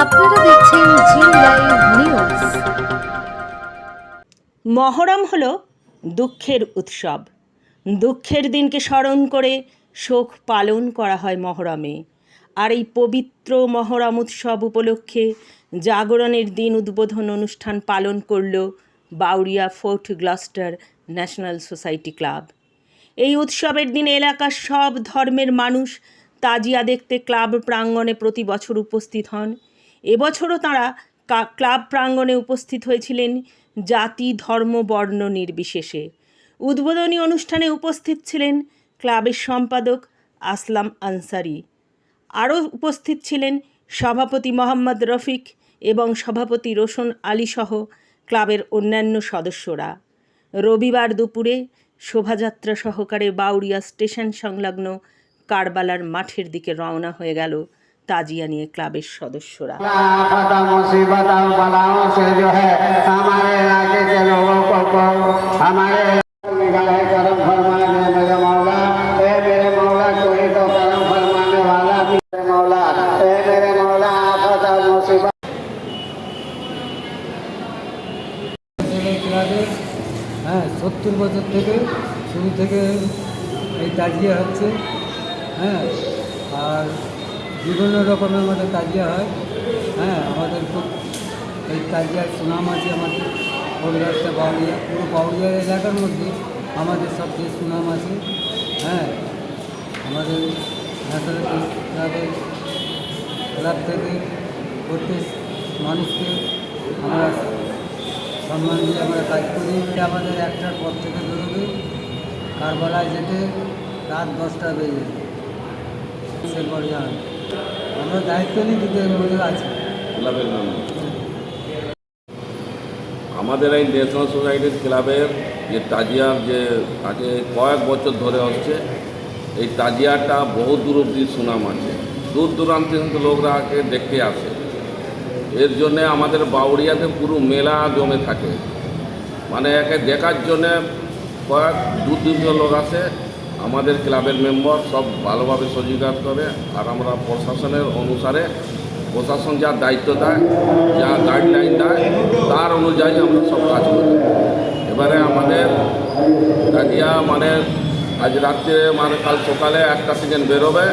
আপনারা দেখছেন জি live news. Muharram হলো দুঃখের উৎসব। দুঃখের দিনকে স্মরণ করে শোক পালন করা হয় মহরমে। আর এই পবিত্র মহরম উৎসব উপলক্ষে জাগরণের দিন উদ্বোধন অনুষ্ঠান পালন করল Bauria fort gloster national society club. এই উৎসবের দিন এলাকার সব ধর্মের মানুষ তাজিয়া দেখতে ক্লাব প্রাঙ্গণে প্রতি বছর উপস্থিত হন। এবছরও তাঁরা ক্লাব প্রাঙ্গণে উপস্থিত হয়েছিলেন জাতি, ধর্ম, বর্ণ নির্বিশেষে। উদ্বোধনী অনুষ্ঠানে উপস্থিত ছিলেন ক্লাবের সম্পাদক আসলাম আনসারি। আরও উপস্থিত ছিলেন সভাপতি মোহাম্মদ রফিক এবং সভাপতি রোশন আলী সহ ক্লাবের অন্যান্য সদস্যরা। রবিবার দুপুরে শোভাযাত্রা সহকারে বাউরিয়া স্টেশন সংলগ্ন কারবালার মাঠের দিকে রওনা হয়ে গেল। তাজিয়া নিয়ে ক্লাবের সদস্যরা। হ্যাঁ সত্তর বছর থেকে শুরু থেকে এই তাজিয়া হচ্ছে। হ্যাঁ আর বিভিন্ন রকমের আমাদের তাজিয়া হয়। হ্যাঁ আমাদের খুব এই তাজিয়ার সুনাম আছে আমাদের পরিবারটা বাউরিয়া পুরো বাউরিয়া এলাকার মধ্যে আমাদের সবচেয়ে সুনাম আছে। হ্যাঁ আমাদের ক্লাব থেকে প্রত্যেক মানুষকে আমরা সম্মান দিয়ে আমরা কাজ করি। এটা আমাদের একটার পর থেকে বেরোবে কারবালায় যেতে রাত দশটা বেজে সে পর্যায়ে আমরা দায়িত্ব নিই মধ্যে ক্লাবের নাম। আমাদের এই ন্যাশনাল সোসাইটির ক্লাবের যে তাজিয়ার যে আগে কয়েক বছর ধরে হচ্ছে, এই তাজিয়াটা বহু দূর অব্দি সুনাম আছে। দূর দূরান্ত থেকে লোকরা আগে দেখতে আসে। এর জন্যে আমাদের বাউরিয়াতে পুরো মেলা জমে থাকে। মানে একে দেখার জন্যে কয়েক দূর দূর লোক আসে। আমাদের ক্লাবের মেম্বার সব ভালোভাবে সহযোগিতা করে আর আমরা প্রশাসনের অনুসারে প্রশাসন যা দায়িত্ব দেয়, যা গাইডলাইন দেয়, তার অনুযায়ী আমরা সব কাজ করি। এবারে আমাদের কাজিয়া মানে আজ রাত্রে মানে কাল সকালে একটা সিজন বেরোবে,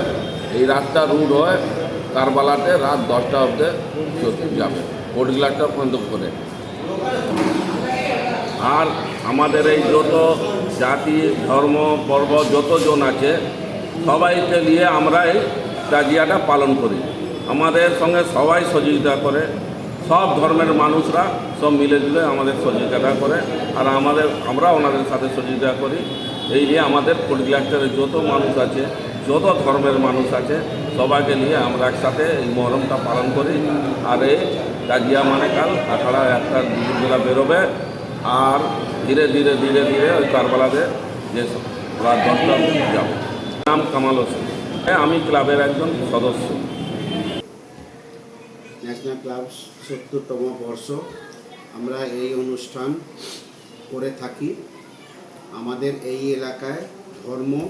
এই রাতটা রুট হয়ে কারবালাতে, রাত দশটা অবধি যাবে। কোর্ট গ্লাসটা পর্যন্ত করে। আর আমাদের এই যত জাতি, ধর্ম পর্ব যতজন আছে, সবাইকে নিয়ে আমরা এই তাজিয়াটা পালন করি। আমাদের সঙ্গে সবাই সহযোগিতা করে, সব ধর্মের মানুষরা সব মিলে জুলে আমাদের সহযোগিতা করে, আর আমাদের, আমরা ওনাদের সাথে সহযোগিতা করি। এই নিয়ে আমাদের কোটগ্লাস্টারে যত মানুষ আছে, যত ধর্মের মানুষ আছে, সবাইকে নিয়ে আমরা একসাথে এই মহরমটা পালন করি। আর এই তাজিয়া মানে কাল আখাড়া একটা দুপুরবেলা বেরোবে। আর ধীরে ধীরে ধীরে ধীরে ওই কারবালাতে যে রাত দশটা যাব। নাম কামাল হোসেন। হ্যাঁ, আমি ক্লাবের একজন সদস্য। ন্যাশনাল ক্লাব সত্তরতম বর্ষ। আমরা এই অনুষ্ঠান করে থাকি। আমাদের এই এলাকায় ধর্ম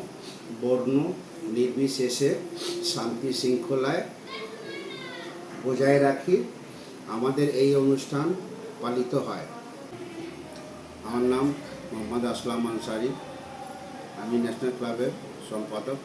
বর্ণ নির্বিশেষে শান্তি শৃঙ্খলায় বজায় রাখি। আমাদের এই অনুষ্ঠান পালিত হয়। আমার নাম মোহাম্মদ আসলাম আনসারি। আমি ন্যাশনাল ক্লাবের সম্পাদক।